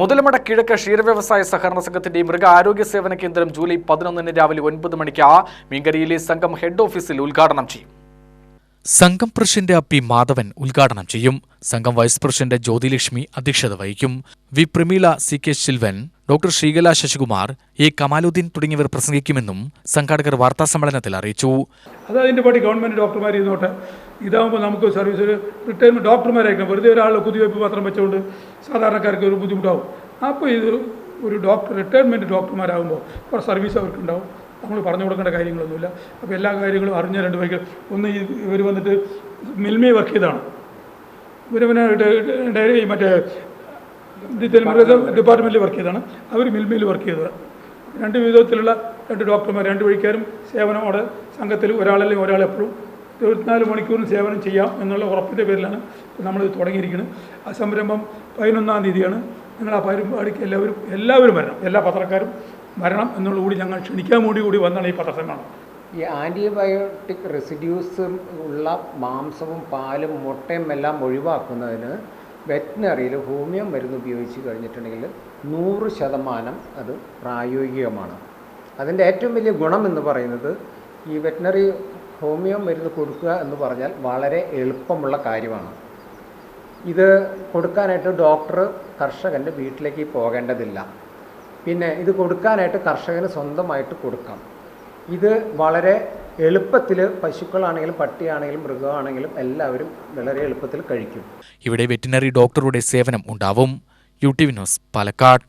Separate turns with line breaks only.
മുതലമട കിഴക്ക് ക്ഷീരവ്യവസായ സഹകരണ സംഘത്തിന്റെ മൃഗ ആരോഗ്യ സേവന കേന്ദ്രം ജൂലൈ പതിനൊന്നിന് രാവിലെ ഒൻപത് മണിക്ക് മീൻകരയിലെ സംഘം ഹെഡ് ഓഫീസിൽ ഉദ്ഘാടനം ചെയ്യും.
സംഘം പ്രസിഡന്റ് പി മാധവൻ ഉദ്ഘാടനം ചെയ്യും. സംഘം വൈസ് പ്രസിഡന്റ് ജ്യോതിലക്ഷ്മി അധ്യക്ഷത വഹിക്കും. V Prameela C K Silvan doctor Sreekala Sasikumar A Kamaludheen തുടങ്ങിയവർ പ്രസംഗിക്കുമെന്നും സംഘാടകർ വാർത്താ സമ്മേളനത്തിൽ അറിയിച്ചു.
അത് അതിന്റെ പാടി ഡോക്ടർമാർ ഇരുന്നോട്ടെ. ഇതാകുമ്പോൾ നമുക്ക് സർവീസ് ഒരു റിട്ടയർമെന്റ് ഡോക്ടർമാരായിരിക്കും. വെറുതെ ഒരാൾ കുതിവയ്പ് മാത്രം വെച്ചുകൊണ്ട് സാധാരണക്കാർക്ക് ഒരു ബുദ്ധിമുട്ടാവും. അപ്പോൾ ഇത് ഒരു ഡോക്ടർ റിട്ടയർമെന്റ് ഡോക്ടർമാരാകുമ്പോൾ കുറേ സർവീസ് അവർക്കുണ്ടാവും. നമ്മൾ പറഞ്ഞു കൊടുക്കേണ്ട കാര്യങ്ങളൊന്നുമില്ല. അപ്പോൾ എല്ലാ കാര്യങ്ങളും അറിഞ്ഞ രണ്ട് പേർക്ക് ഒന്ന് ഇവർ വന്നിട്ട് മിൽമി വർക്ക് ചെയ്താണ് ഇവർ പിന്നെ ഡയറി മറ്റേ ഡിപ്പാർട്ട്മെന്റിൽ വർക്ക് ചെയ്താണ്. അവർ മിൽമയിൽ വർക്ക് ചെയ്തത് രണ്ട് വിധത്തിലുള്ള രണ്ട് ഡോക്ടർമാർ രണ്ട് വഴിക്കാരും സേവനം അവിടെ സംഘത്തിൽ ഒരാളല്ലെങ്കിൽ ഒരാളെപ്പോഴും ഇരുപത്തിനാല് മണിക്കൂറിന് സേവനം ചെയ്യാം എന്നുള്ള ഉറപ്പിന്റെ പേരിലാണ് നമ്മൾ തുടങ്ങിയിരിക്കുന്നത് ആ സംരംഭം പതിനൊന്നാം തീയതിയാണ്. നിങ്ങൾ ആ പരിപാടിക്ക് എല്ലാവരും എല്ലാവരും വരണം. എല്ലാ പത്രക്കാരും വരണം എന്നുള്ള കൂടി ഞങ്ങൾ ക്ഷണിക്കാൻ കൂടി കൂടി വന്നാണ് ഈ പത്രസമ്മേളനം
ഈ ആന്റിബയോട്ടിക് റെസിഡ്യൂസ് ഉള്ള മാംസവും പാലും മുട്ടയും എല്ലാം ഒഴിവാക്കുന്നതിന് വെറ്റിനറിയിൽ ഹോമിയോ മരുന്ന് ഉപയോഗിച്ച് കഴിഞ്ഞിട്ടുണ്ടെങ്കിൽ നൂറ് ശതമാനം അത് പ്രായോഗികമാണ്. അതിന്റെ ഏറ്റവും വലിയ ഗുണം എന്ന് പറയുന്നത് ഈ വെറ്റിനറി ഹോമിയോ മരുന്ന് കൊടുക്കുക എന്ന് പറഞ്ഞാൽ വളരെ എളുപ്പമുള്ള കാര്യമാണ്. ഇത് കൊടുക്കാനായിട്ട് ഡോക്ടർ കർഷകന്റെ വീട്ടിലേക്ക് പോകേണ്ടതില്ല. പിന്നെ ഇത് കൊടുക്കാനായിട്ട് കർഷകന് സ്വന്തമായിട്ട് കൊടുക്കാം. ഇത് വളരെ എളുപ്പത്തിൽ പശുക്കളാണെങ്കിലും പട്ടിയാണെങ്കിലും മൃഗമാണെങ്കിലും എല്ലാവരും വളരെ എളുപ്പത്തിൽ കഴിക്കും.
ഇവിടെ വെറ്റിനറി ഡോക്ടറുടെ സേവനം ഉണ്ടാവും. U T Vinos Palakkad.